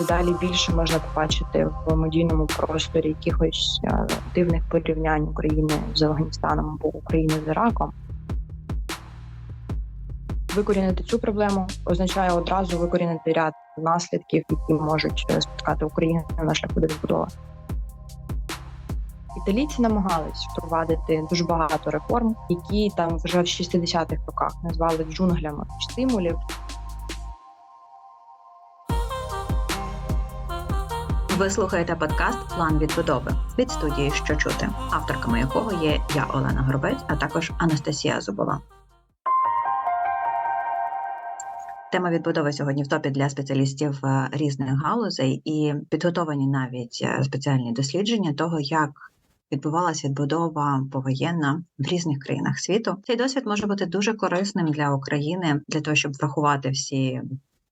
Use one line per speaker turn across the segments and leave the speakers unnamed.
дедалі більше можна побачити в медійному просторі якихось е, дивних порівнянь України з Афганістаном або України з Іраком. Викорінити цю проблему означає одразу викорінити ряд наслідків, які можуть е, спіткати Україну на шляху до відбудови. Італійці намагались впровадити дуже багато реформ, які там вже в 60-х роках назвали джунглями стимулів.
Ви слухаєте подкаст План відбудови від студії Що чути, авторками якого є я Олена Горобець, а також Анастасія Зубова. Тема відбудови сьогодні в топі для спеціалістів е, різних галузей і підготовані навіть е, спеціальні дослідження того, як відбувалася відбудова повоєнна в різних країнах світу. Цей досвід може бути дуже корисним для України для того, щоб врахувати всі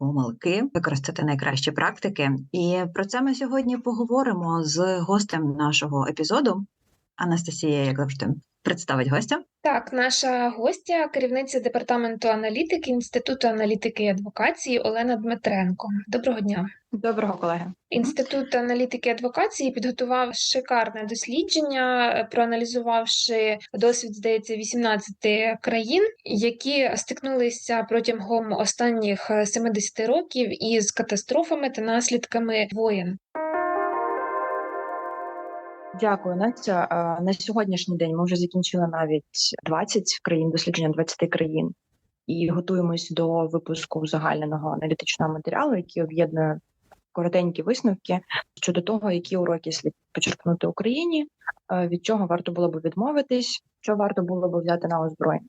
помилки, використати найкращі практики. І про це ми сьогодні поговоримо з гостем нашого епізоду. Анастасія, як завжди, представить гостя.
Так, наша гостя, керівниця департаменту аналітики Інституту аналітики і адвокації Олена Дмитренко. Доброго дня.
Доброго колеги.
Інститут аналітики і адвокації підготував шикарне дослідження, проаналізувавши досвід, здається, 18 країн, які стикнулися протягом останніх 70 років із катастрофами та наслідками воєн.
Дякую, Настя. Е, На сьогоднішній день ми вже закінчили навіть 20 країн, дослідження 20 країн, і готуємось до випуску загального аналітичного матеріалу, який об'єднує коротенькі висновки щодо того, які уроки слід почерпнути Україні, е, від чого варто було б відмовитись, що варто було б взяти на озброєння.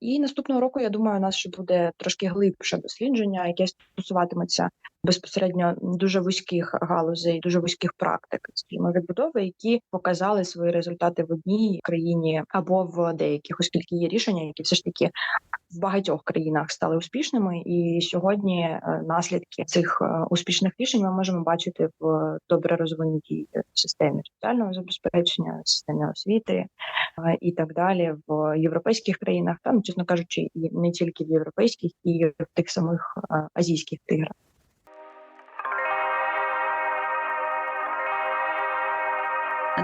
І наступного року я думаю, у нас ще буде трошки глибше дослідження, яке стосуватиметься безпосередньо дуже вузьких галузей, дуже вузьких практик, скажімо, відбудови, які показали свої результати в одній країні або в деяких, оскільки є рішення, які все ж таки в багатьох країнах стали успішними. І сьогодні е, наслідки цих е, успішних рішень ми можемо бачити в добре розвинутій системі соціального забезпечення, системі освіти і так далі в європейських країнах, та ну, чесно кажучи, і не тільки в європейських, і в тих самих азійських тиграх.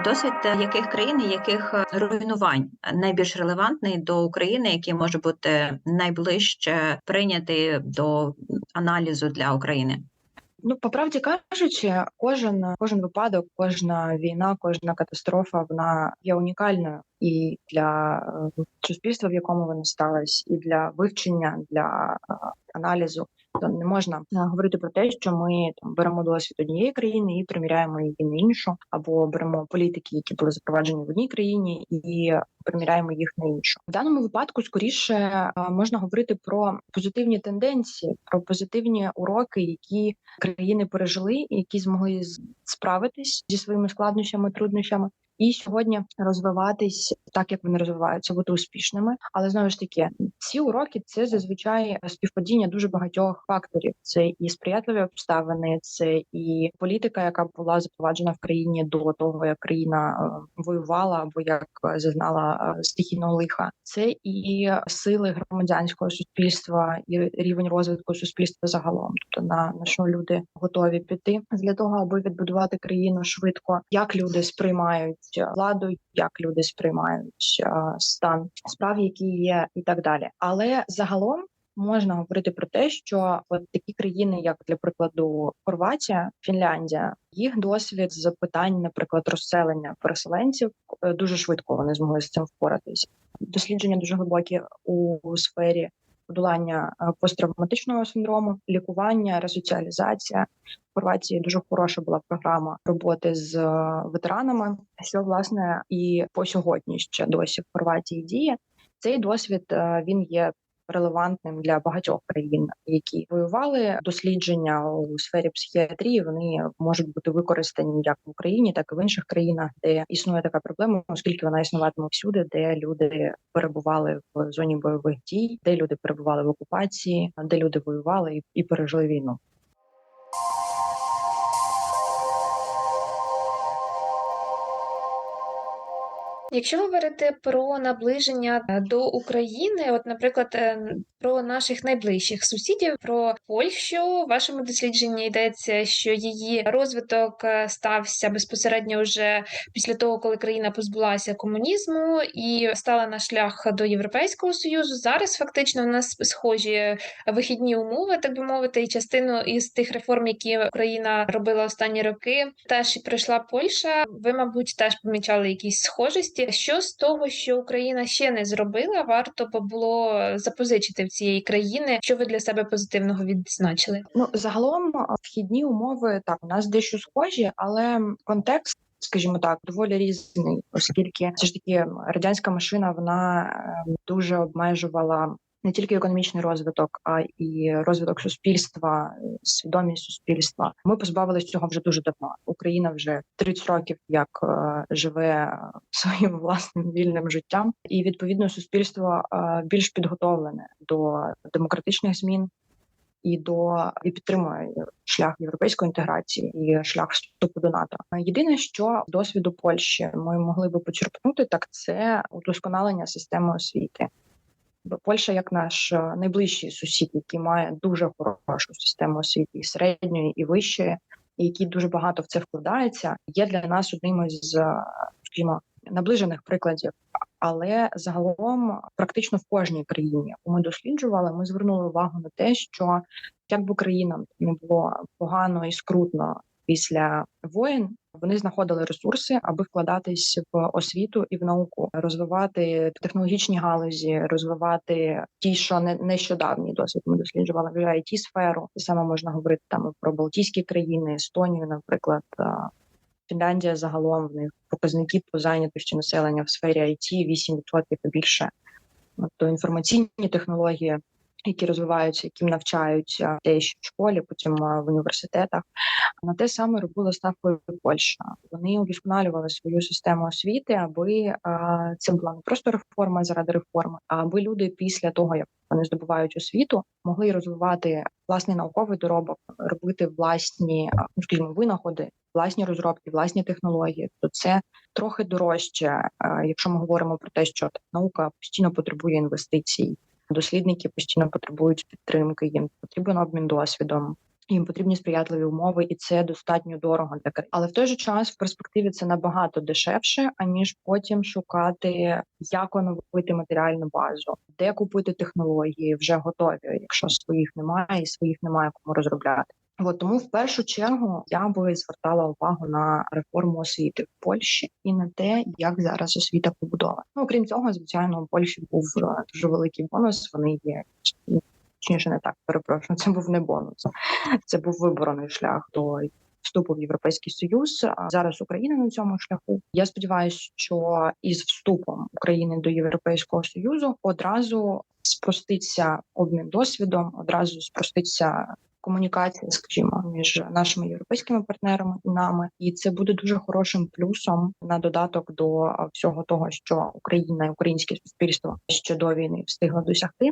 Досвід е, яких країн і яких е, руйнувань найбільш релевантний до України, який може бути найближче прийнятий до аналізу для України?
Ну, по правді кажучи, кожен кожен випадок, кожна війна, кожна катастрофа вона є унікальною і для е, суспільства, в якому вона сталася, і для вивчення, для е, аналізу. То не можна е, говорити про те, що ми там беремо досвід однієї країни і приміряємо її на іншу, або беремо політики, які були запроваджені в одній країні, і приміряємо їх на іншу. В даному випадку скоріше можна говорити про позитивні тенденції, про позитивні уроки, які країни пережили, які змогли справитись зі своїми складнощами, труднощами. І сьогодні розвиватись так, як вони розвиваються, бути успішними. Але знову ж таки, ці уроки це зазвичай співпадіння дуже багатьох факторів. Це і сприятливі обставини, це і політика, яка була запроваджена в країні до того, як країна е, воювала або як е, зазнала е, стихійного лиха. Це і сили громадянського суспільства, і рівень розвитку суспільства загалом. Тобто на, на що люди готові піти для того, аби відбудувати країну швидко, як люди сприймають владу, як люди сприймають е, стан справ, які є, і так далі. Але загалом. Можна говорити про те, що от такі країни, як для прикладу Хорватія, Фінляндія, їх досвід з питань, наприклад, розселення переселенців е, дуже швидко вони змогли з цим впоратися. Дослідження дуже глибокі у сфері подолання е, посттравматичного синдрому, лікування, ресоціалізація. В Хорватії дуже хороша була програма роботи з е, ветеранами, що власне і по сьогодні ще досі в Хорватії діє. Цей досвід е, він є релевантним для багатьох країн, які воювали. Дослідження у сфері психіатрії вони можуть бути використані як в Україні, так і в інших країнах, де існує така проблема, оскільки вона існуватиме всюди, де люди перебували в зоні бойових дій, де люди перебували в окупації, де люди воювали і, і пережили війну.
Якщо говорити про наближення е, до України, от, наприклад, е, про наших найближчих сусідів, про Польщу, в вашому дослідженні йдеться, що її розвиток е, стався безпосередньо вже після того, коли країна позбулася комунізму і стала на шлях до Європейського союзу. Зараз фактично у нас схожі вихідні умови, так би мовити, і частину із тих реформ, які Україна робила останні роки, теж пройшла Польща. Ви, мабуть, теж помічали якісь схожості. Що з того, що Україна ще не зробила, варто би було запозичити в цієї країни, що ви для себе позитивного відзначили?
Ну загалом вхідні умови так у нас дещо схожі, але контекст. Скажімо так, доволі різний, оскільки все ж таки радянська машина вона е, дуже обмежувала не тільки економічний розвиток, а і розвиток суспільства, свідомість суспільства. Ми позбавилися цього вже дуже давно. Україна вже 30 років як е, живе своїм власним вільним життям, і відповідно суспільство е, більш підготовлене до демократичних змін і до і підтримує шлях європейської інтеграції і шлях вступу до НАТО. Єдине, що досвіду Польщі ми могли би почерпнути, так це удосконалення системи освіти. Польща як наш е, найближчий сусід, який має дуже хорошу систему освіти і середньої і вищої, і який дуже багато в це вкладається, є для нас одним із, е, скажімо, наближених прикладів. Але загалом, практично в кожній країні, яку ми досліджували, ми звернули увагу на те, що як би країнам не було погано і скрутно після воєн, вони знаходили ресурси, аби вкладатись в освіту і в науку, розвивати технологічні галузі, розвивати ті, що не нещодавній досвід ми досліджували вже it сферу. І саме можна говорити там про Балтійські країни, Естонію, наприклад. Фінляндія загалом в них показники по зайнятості населення в сфері IT 8% і більше. Тобто інформаційні технології, які розвиваються, яким навчаються дітей ще в школі, потім в університетах. На те саме робила ставкою Польща. Вони удосконалювали свою систему освіти, аби це була не просто реформа заради реформи, а аби люди після того, як вони здобувають освіту, могли розвивати власний науковий доробок, робити власні скажімо, винаходи, власні розробки, власні технології. То це трохи дорожче, якщо ми говоримо про те, що наука постійно потребує інвестицій. Дослідники постійно потребують підтримки, їм потрібен обмін досвідом. Їм потрібні сприятливі умови, і це достатньо дорого для країн. Але в той же час в перспективі це набагато дешевше, аніж потім шукати, як оновити матеріальну базу, де купити технології вже готові, якщо своїх немає, і своїх немає кому розробляти. От тому в першу чергу я би звертала увагу на реформу освіти в Польщі і на те, як зараз освіта побудована. Ну окрім цього, звичайно, у Польщі був е, дуже великий бонус. Вони є точніше, не так перепрошую. Це був не бонус, це був виборений шлях до вступу в європейський союз. А зараз Україна на цьому шляху. Я сподіваюся, що із вступом України до Європейського союзу одразу спроститься обмін досвідом, одразу спроститься комунікація, скажімо, між нашими європейськими партнерами і нами, і це буде дуже хорошим плюсом на додаток до всього того, що Україна і українське суспільство ще до війни встигло досягти.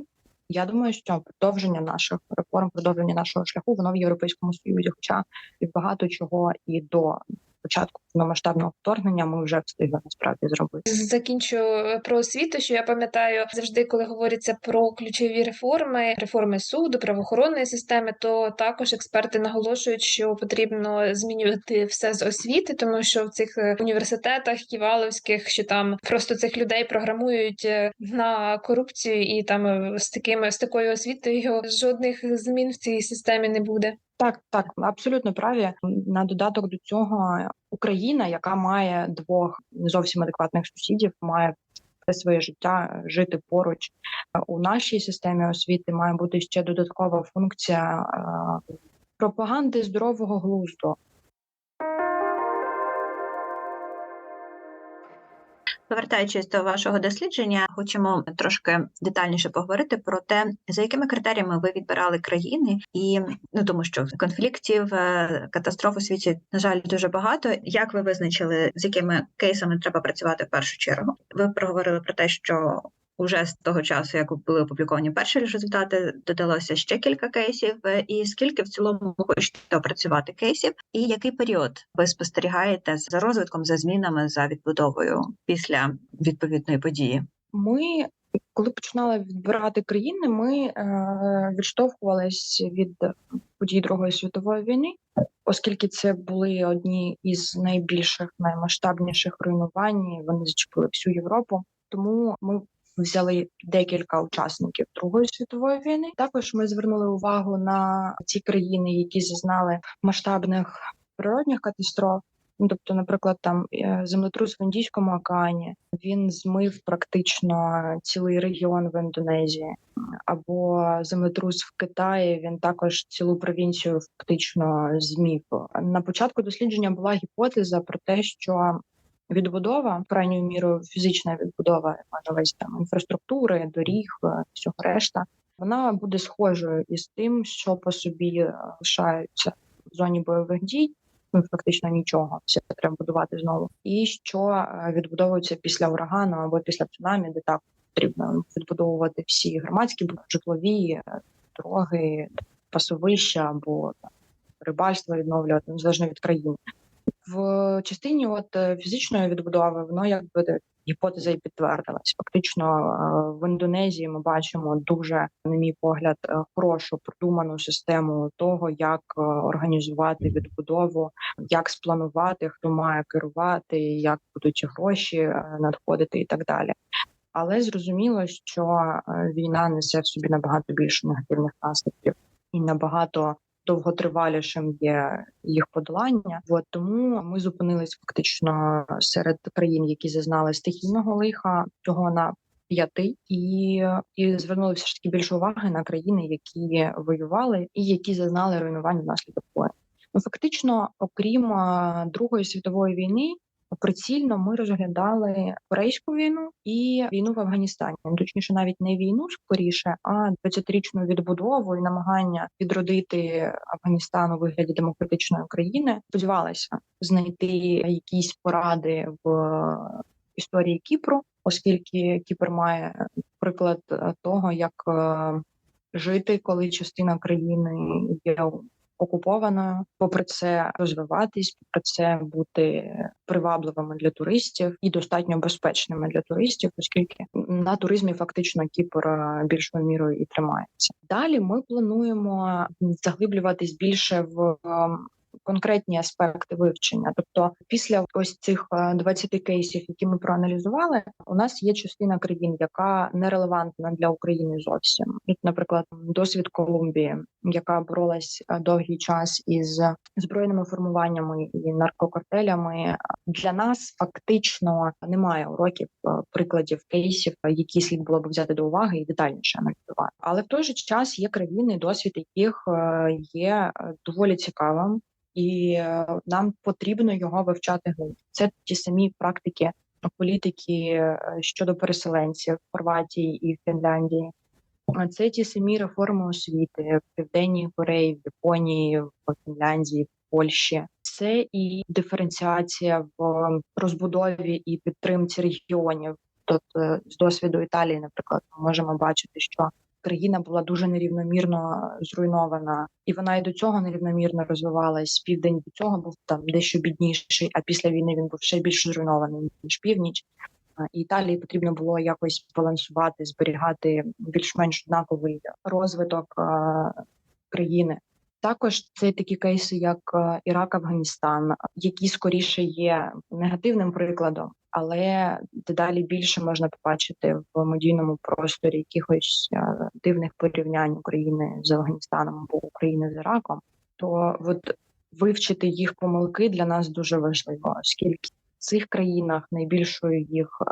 Я думаю, що продовження наших реформ, продовження нашого шляху, воно в європейському союзі, хоча і багато чого і до початку повномасштабного вторгнення ми вже встигли насправді зробити.
Закінчу е, про освіту, що я пам'ятаю завжди, коли говориться про ключові реформи, реформи суду, правоохоронної системи, то також експерти наголошують, що потрібно змінювати все з освіти, тому що в цих е, університетах ківаловських, що там просто цих людей програмують е, на корупцію, і там з такими з такою освітою жодних змін в цій системі не буде.
Так, так, абсолютно праві. На додаток до цього Україна, яка має двох не зовсім адекватних сусідів, має все своє життя жити поруч. У нашій системі освіти має бути ще додаткова функція е, пропаганди здорового глузду.
Повертаючись до вашого дослідження, хочемо трошки детальніше поговорити про те, за якими критеріями ви відбирали країни, і ну тому що конфліктів, е, катастроф у світі на жаль дуже багато. Як ви визначили, з якими кейсами треба працювати в першу чергу? Ви проговорили про те, що уже з того часу, як були опубліковані перші результати, додалося ще кілька кейсів. Е, І скільки в цілому хочете опрацювати кейсів, і який період ви спостерігаєте за розвитком, за змінами, за відбудовою після відповідної події?
Ми, коли починали відбирати країни, ми е, відштовхувались від подій Другої світової війни, оскільки це були одні із найбільших, наймасштабніших руйнувань. Вони зачепили всю Європу. Тому ми взяли декілька учасників Другої світової війни. Також ми звернули увагу на ті країни, які зазнали масштабних природних катастроф. Ну, тобто, наприклад, там е, землетрус в Індійському океані він змив практично цілий регіон в Індонезії, або землетрус в Китаї він також цілу провінцію фактично змів. На початку дослідження була гіпотеза про те, що відбудова крайньою мірою фізична відбудова увазі, там інфраструктури, доріг, е, всього решта. Вона буде схожою із тим, що по собі е, лишаються в зоні бойових дій. Ну, фактично нічого, все треба будувати знову. І що е, відбудовується після урагану або після цунамі, де так потрібно відбудовувати всі громадські житлові дороги, пасовища або там, рибальство відновлювати незалежно від країни. В частині от е, фізичної відбудови воно якби гіпотеза і підтвердилась. Фактично е, в Індонезії ми бачимо дуже, на мій погляд, е, хорошу продуману систему того, як е, організувати відбудову, як спланувати, хто має керувати, як будуть гроші е, надходити і так далі. Але зрозуміло, що е, війна несе в собі набагато більше негативних наслідків і набагато довготривалішим є їх подолання. От тому ми зупинились фактично серед країн, які зазнали стихійного лиха, цього на п'яти, і, і звернули ж таки більше уваги на країни, які воювали і які зазнали руйнувань внаслідок воєн. Ну фактично, окрім Другої світової війни, прицільно ми розглядали Корейську війну і війну в Афганістані. Ну, Точніше, навіть не війну скоріше, а 20-річну відбудову і намагання відродити Афганістан у вигляді демократичної країни. Сподівалася знайти якісь поради в історії Кіпру, оскільки Кіпр має приклад того, як е, жити, коли частина країни є окупованою, попри це розвиватись, попри це бути привабливими для туристів і достатньо безпечними для туристів, оскільки на туризмі фактично Кіпр е, більшою мірою і тримається. Далі ми плануємо заглиблюватись більше в ем, конкретні аспекти вивчення. Тобто, після ось цих е, 20 кейсів, які ми проаналізували, у нас є частина країн, яка не релевантна для України зовсім. От, наприклад, досвід Колумбії, яка боролась е, довгий час із збройними формуваннями і наркокартелями. Для нас фактично немає уроків е, прикладів кейсів, які слід було б взяти до уваги і детальніше аналізувати. Але в той же час є країни, досвід яких е, є доволі цікавим, і нам потрібно його вивчати глибше. Це ті самі практики політики щодо переселенців в Хорватії і Фінляндії. Це ті самі реформи освіти в Південній Кореї, в Японії, в Фінляндії, в Польщі. Це і диференціація в розбудові і підтримці регіонів. Тобто з досвіду Італії, наприклад, ми можемо бачити, що країна була дуже нерівномірно зруйнована, і вона і до цього нерівномірно розвивалась. Південь до цього був там дещо бідніший, а після війни він був ще більш зруйнований ніж північ. І Італії потрібно було якось балансувати, зберігати більш-менш однаковий розвиток а, країни. Також це такі кейси, як е, Ірак, Афганістан, які скоріше є негативним прикладом, але дедалі більше можна побачити в медійному просторі якихось е, дивних порівнянь України з Афганістаном або України з Іраком. То от вивчити їх помилки для нас дуже важливо, оскільки цих країнах найбільшою їх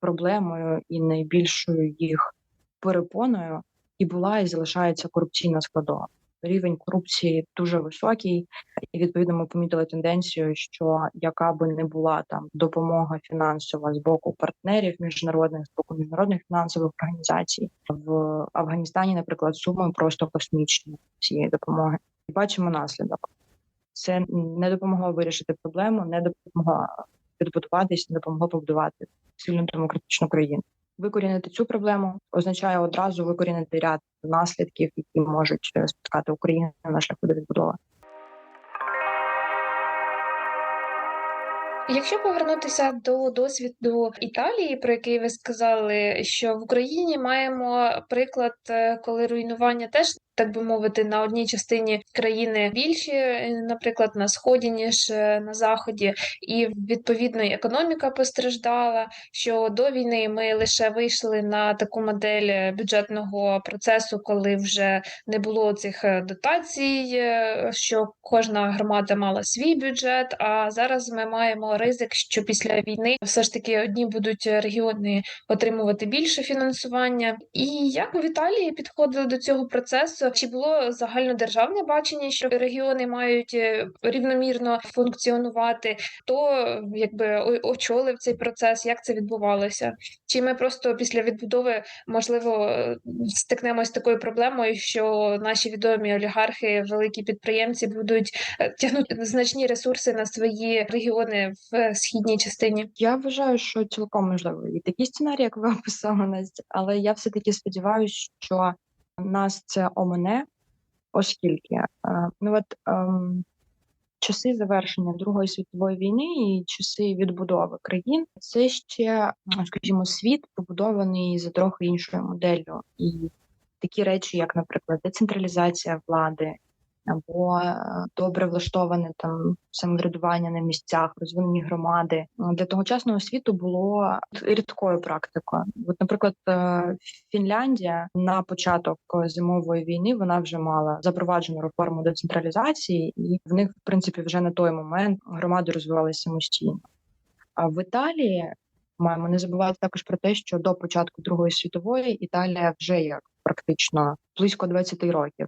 проблемою і найбільшою їх перепоною і була і залишається корупційна складова рівень корупції дуже високий, і відповідно ми помітили тенденцію, що яка би не була там допомога фінансова з боку партнерів міжнародних з боку міжнародних фінансових організацій в Афганістані, наприклад, суми просто космічні цієї допомоги. І бачимо наслідок. Це не допомогло вирішити проблему, не допомогло підбудуватись, не допомогло побудувати сильну демократичну країну. Викорінити цю проблему означає одразу викорінити ряд наслідків, які можуть е, спіткати Україну на шляху до відбудови.
Якщо повернутися до досвіду Італії, про який ви сказали, що в Україні маємо приклад, е, коли руйнування теж. Так би мовити, на одній частині країни більші, е, наприклад, на сході, ніж е, на заході, і відповідно економіка постраждала. Що до війни ми лише вийшли на таку модель е, бюджетного процесу, коли вже не було цих дотацій, що кожна громада мала свій бюджет. А зараз ми маємо ризик, що після війни все ж таки одні будуть регіони отримувати більше фінансування. І як в Італії підходили до цього процесу? Чи було загальнодержавне бачення, що регіони мають е, рівномірно функціонувати? Хто якби очолив цей процес? Як це відбувалося? Чи ми просто після відбудови можливо стикнемось з такою проблемою, що наші відомі олігархи, великі підприємці будуть е, тягнути значні ресурси на свої регіони в е, східній частині?
Я вважаю, що цілком можливо і такі сценарії, як ви описали Настя, але я все таки сподіваюся, що нас це омине, оскільки е, ну от ем, часи завершення Другої світової війни і часи відбудови країн це ще, скажімо, світ побудований за трохи іншою моделлю, і такі речі, як, наприклад, децентралізація влади. Або е, добре влаштоване там самоврядування на місцях, розвинені громади е, для тогочасного світу було рідкою практикою. От, наприклад, е, Фінляндія на початок зимової війни вона вже мала запроваджену реформу децентралізації, і в них, в принципі, вже на той момент громади розвивалися самостійно. А в Італії маємо не забувати також про те, що до початку Другої світової Італія вже як практично близько 20 років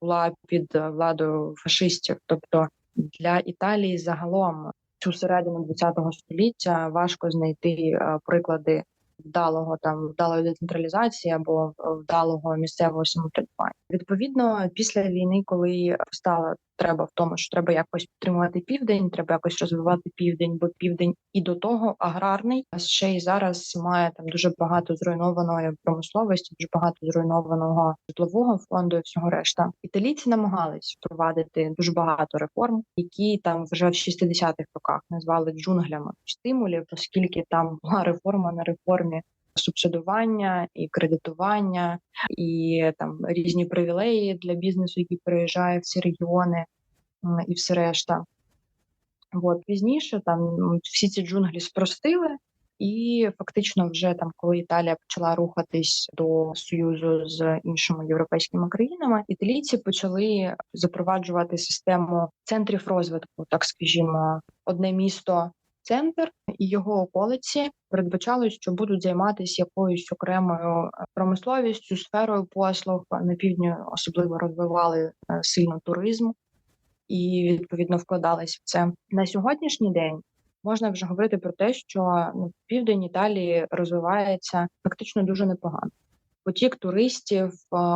була під е, владою фашистів. Тобто для Італії загалом цю середину ХХ століття важко знайти е, приклади вдалого там вдалої децентралізації або вдалого місцевого самоврядування. Відповідно, після війни, коли стала треба в тому, що треба якось підтримувати південь, треба якось розвивати південь, бо південь і до того аграрний, а ще й зараз має там дуже багато зруйнованої промисловості, дуже багато зруйнованого житлового фонду і всього решта. Італійці намагались впровадити дуже багато реформ, які там вже в 60-х роках назвали джунглями стимулів, оскільки там була реформа на реформі. Субсидування і кредитування, і там різні привілеї для бізнесу, який переїжджає в ці регіони, і все решта. От пізніше там всі ці джунглі спростили, і фактично, вже там, коли Італія почала рухатись до союзу з іншими європейськими країнами, італійці почали запроваджувати систему центрів розвитку, так скажімо, одне місто. Центр і його околиці передбачали, що будуть займатися якоюсь окремою е, промисловістю, сферою послуг на півдні особливо розвивали е, сильно туризм і відповідно вкладались в це на сьогоднішній день. Можна вже говорити про те, що ну, південь Італії розвивається фактично дуже непогано. Потік туристів,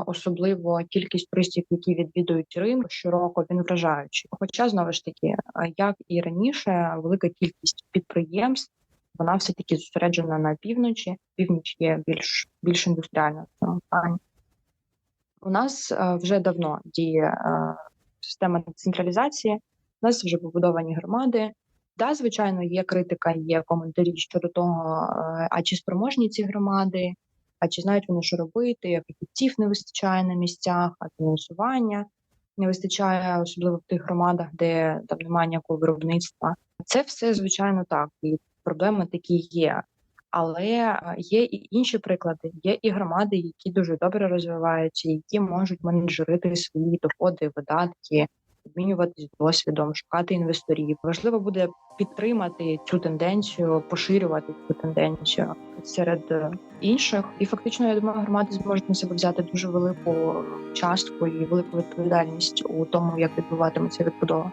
особливо кількість туристів, які відвідують Рим щороку, він вражаючий. Хоча знову ж таки, як і раніше, велика кількість підприємств вона все таки зосереджена на півночі. Північ є більш більш індустріальна в цьому плані. У нас вже давно діє система децентралізації. У нас вже побудовані громади. Да, звичайно, є критика, є коментарі щодо того, а чи спроможні ці громади, а чи знають вони, що робити, фахівців не вистачає на місцях, а фінансування не вистачає, особливо в тих громадах, де там немає ніякого виробництва. Це все звичайно так, і проблеми такі є. Але е, є і інші приклади. Є і громади, які дуже добре розвиваються, які можуть менеджерити свої доходи, видатки, обмінюватись досвідом, шукати інвесторів. Важливо буде підтримати цю тенденцію, поширювати цю тенденцію серед е, інших. І фактично, я думаю, громади зможуть на себе взяти дуже велику частку і велику відповідальність у тому, як відбуватиметься відбудова.